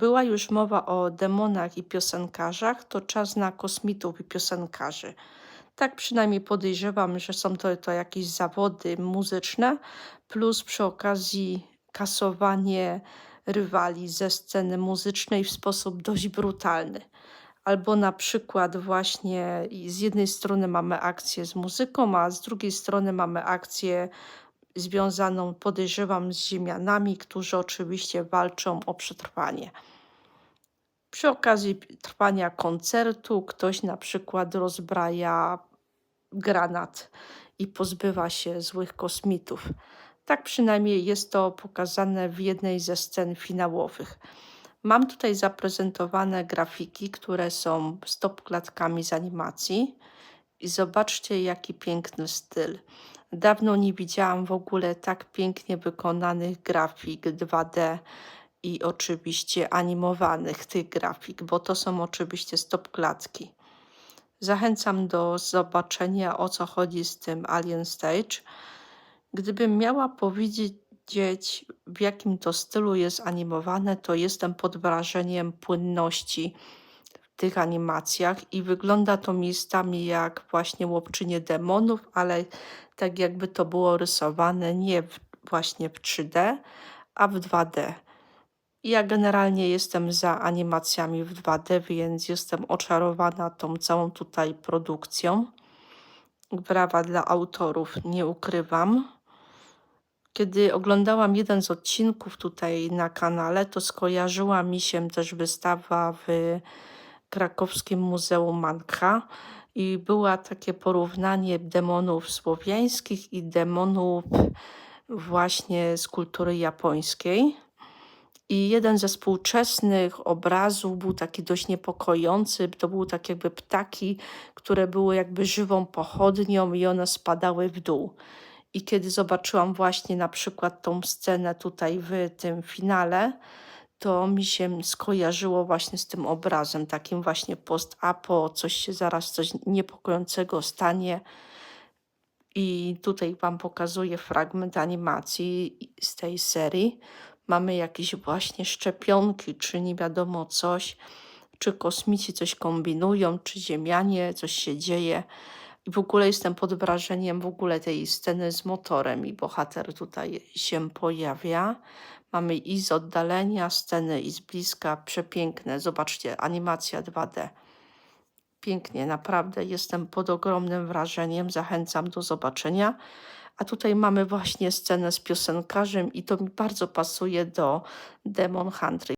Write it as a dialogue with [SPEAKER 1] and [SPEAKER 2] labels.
[SPEAKER 1] była już mowa o demonach i piosenkarzach, to czas na kosmitów i piosenkarzy. Tak przynajmniej podejrzewam, że są to, to jakieś zawody muzyczne, plus przy okazji kasowanie rywali ze sceny muzycznej w sposób dość brutalny. Albo na przykład właśnie z jednej strony mamy akcję z muzyką, a z drugiej strony mamy akcję związaną, podejrzewam, z Ziemianami, którzy oczywiście walczą o przetrwanie. Przy okazji trwania koncertu ktoś na przykład rozbraja granat i pozbywa się złych kosmitów. Tak przynajmniej jest to pokazane w jednej ze scen finałowych. Mam tutaj zaprezentowane grafiki, które są stopklatkami z animacji. I zobaczcie, jaki piękny styl. Dawno nie widziałam w ogóle tak pięknie wykonanych grafik 2D i oczywiście animowanych tych grafik, bo to są oczywiście stopklatki. Zachęcam do zobaczenia o co chodzi z tym Alien Stage. Gdybym miała powiedzieć, w jakim to stylu jest animowane, to jestem pod wrażeniem płynności tych animacjach i wygląda to miejscami jak właśnie łopczynie demonów, ale tak jakby to było rysowane nie właśnie w 3D, a w 2D. Ja generalnie jestem za animacjami w 2D, więc jestem oczarowana tą całą tutaj produkcją. Brawa dla autorów, nie ukrywam. Kiedy oglądałam jeden z odcinków tutaj na kanale, to skojarzyła mi się też wystawa w krakowskim Muzeum Manka i była takie porównanie demonów słowiańskich i demonów właśnie z kultury japońskiej. I jeden ze współczesnych obrazów był taki dość niepokojący. To były tak jakby ptaki, które były jakby żywą pochodnią i one spadały w dół. I kiedy zobaczyłam właśnie na przykład tą scenę tutaj w tym finale, to mi się skojarzyło właśnie z tym obrazem, takim właśnie post-apo, coś się zaraz, coś niepokojącego stanie. I tutaj Wam pokazuję fragment animacji z tej serii. Mamy jakieś właśnie szczepionki, czy nie wiadomo coś, czy kosmici coś kombinują, czy ziemianie, coś się dzieje. I w ogóle jestem pod wrażeniem w ogóle tej sceny z motorem i bohater tutaj się pojawia. Mamy i z oddalenia sceny, i z bliska. Przepiękne. Zobaczcie, animacja 2D. Pięknie, naprawdę. Jestem pod ogromnym wrażeniem. Zachęcam do zobaczenia. A tutaj mamy właśnie scenę z piosenkarzem i to mi bardzo pasuje do Demon Hunter.